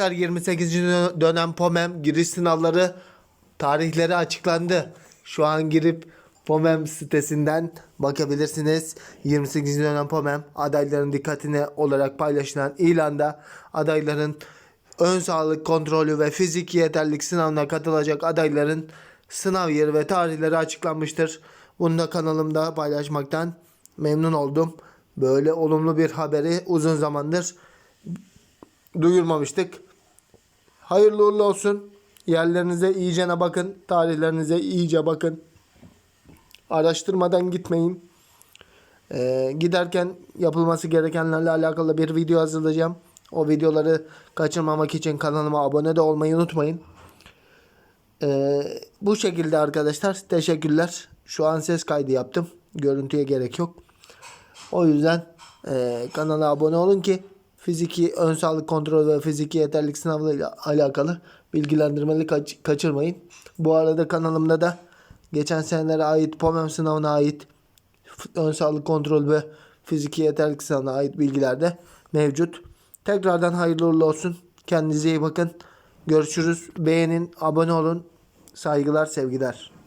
Arkadaşlar 28. dönem POMEM giriş sınavları tarihleri açıklandı. Şu an girip POMEM sitesinden bakabilirsiniz. 28. dönem POMEM adayların dikkatine olarak paylaşılan ilanda adayların ön sağlık kontrolü ve fiziki yeterlilik sınavına katılacak adayların sınav yeri ve tarihleri açıklanmıştır. Bunu da kanalımda paylaşmaktan memnun oldum. Böyle olumlu bir haberi uzun zamandır duyurmamıştık. Hayırlı uğurlu olsun. Yerlerinize iyicene bakın. Tarihlerinize iyice bakın. Araştırmadan gitmeyin. Ee, giderken yapılması gerekenlerle alakalı bir video hazırlayacağım. O videoları kaçırmamak için kanalıma abone de olmayı unutmayın. Ee, bu şekilde arkadaşlar. Teşekkürler. Şu an ses kaydı yaptım. Görüntüye gerek yok. O yüzden e, kanala abone olun ki fiziki ön sağlık kontrolü ve fiziki yeterlilik sınavıyla alakalı bilgilendirmeleri kaç- kaçırmayın. Bu arada kanalımda da geçen senelere ait POMEM sınavına ait ön sağlık kontrolü ve fiziki yeterlilik sınavına ait bilgiler de mevcut. Tekrardan hayırlı uğurlu olsun. Kendinize iyi bakın. Görüşürüz. Beğenin, abone olun. Saygılar, sevgiler.